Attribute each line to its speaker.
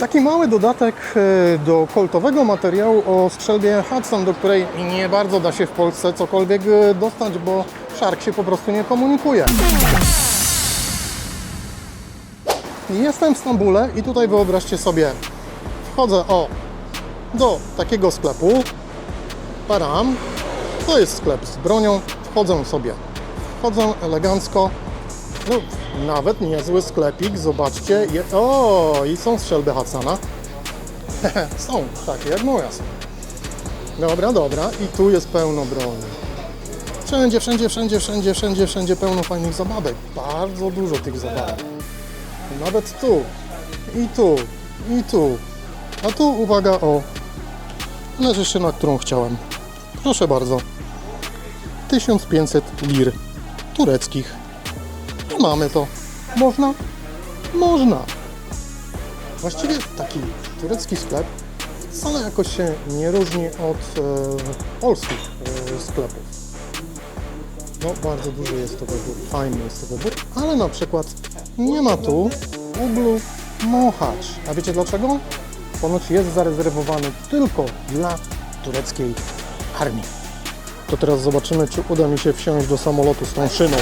Speaker 1: Taki mały dodatek e, do koltowego materiału o strzelbie Hudson, do której nie bardzo da się w Polsce cokolwiek e, dostać, bo Shark się po prostu nie komunikuje. Jestem w Stambule i tutaj wyobraźcie sobie, wchodzę o do takiego sklepu, param, to jest sklep z bronią, wchodzę sobie, wchodzę elegancko, no, nawet niezły sklepik, zobaczcie, je, o i są strzelby Hudsona, są, takie jak moja. Dobra, dobra, i tu jest pełno broni. Wszędzie, wszędzie, wszędzie, wszędzie, wszędzie, wszędzie pełno fajnych zabawek, bardzo dużo tych zabawek. Nawet tu, i tu, i tu. A tu uwaga o leżyszyna, którą chciałem. Proszę bardzo. 1500 lir tureckich. Mamy to. Można? Można. Właściwie taki turecki sklep wcale jakoś się nie różni od e, polskich e, sklepów. No, bardzo duży jest to wybór, fajny jest to wybór, ale na przykład nie ma tu ublu Mohacz. A wiecie dlaczego? Ponoć jest zarezerwowany tylko dla tureckiej armii. To teraz zobaczymy, czy uda mi się wsiąść do samolotu z tą szyną.